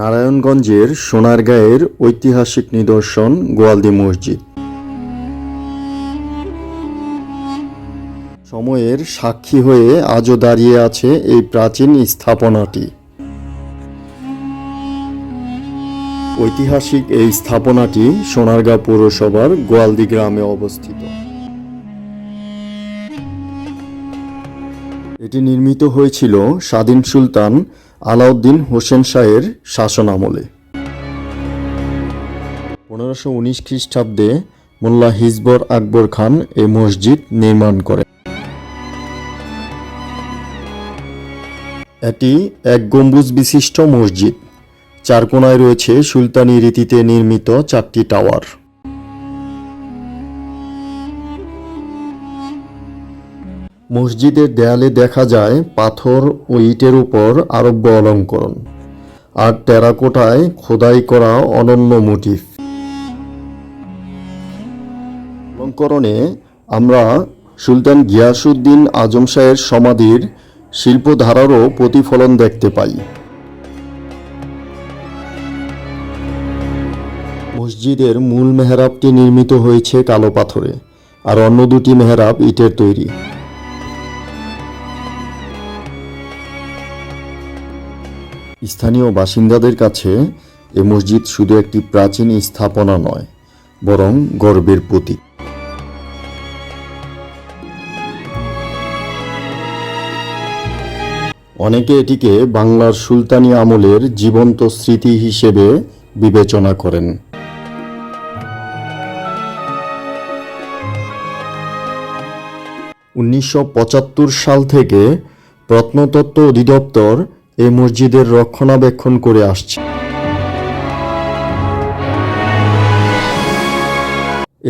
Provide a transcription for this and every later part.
নারায়ণগঞ্জের সোনারগাঁয়ের ঐতিহাসিক নিদর্শন গোয়ালদি মসজিদ। সময়ের সাক্ষী হয়ে আজও দাঁড়িয়ে আছে এই প্রাচীন স্থাপনাটি। ঐতিহাসিক এই স্থাপনাটি সোনারগাঁ পৌরসভার গোয়ালদি গ্রামে অবস্থিত। এটি নির্মিত হয়েছিল স্বাধীন সুলতান আলাউদ্দিন হোসেন শাহের শাসন আমলে। পনেরোশো উনিশ খ্রিস্টাব্দে মোল্লা হিজবর আকবর খান এই মসজিদ নির্মাণ করেন। এটি এক গম্বুজ বিশিষ্ট মসজিদ। চারকোনায় রয়েছে সুলতানি রীতিতে নির্মিত চারটি টাওয়ার। মসজিদের দেয়ালে দেখা যায় পাথর ও ইটের উপর আরব্য অলঙ্করণ আর টেরাকোটায় খোদাই করা অনন্য মোটিফ। অলঙ্করণে আমরা সুলতান গিয়াসুদ্দিন আজম শাহের সমাধির শিল্পধারারও প্রতিফলন দেখতে পাই। মসজিদের মূল মেহরাবটি নির্মিত হয়েছে কালো পাথরে আর অন্য দুটি মেহরাব ইটের তৈরি। স্থানীয় বাসিন্দাদের কাছে এ মসজিদ শুধু একটি প্রাচীন স্থাপনা নয়, বরং গর্বের প্রতীক। অনেকে এটিকে বাংলার সুলতানি আমলের জীবন্ত স্মৃতি হিসেবে বিবেচনা করেন। উনিশশো পঁচাত্তর সাল থেকে প্রত্নতত্ত্ব অধিদপ্তর এই মসজিদের রক্ষণাবেক্ষণ করে আসছে।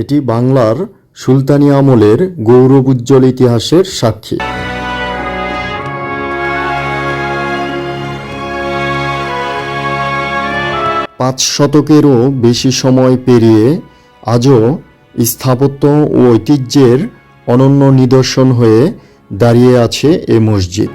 এটি বাংলার সুলতানি আমলের গৌরব উজ্জ্বল ইতিহাসের সাক্ষী। পাঁচ শতকেরও বেশি সময় পেরিয়ে আজও স্থাপত্য ও ঐতিহ্যের অনন্য নিদর্শন হয়ে দাঁড়িয়ে আছে এ মসজিদ।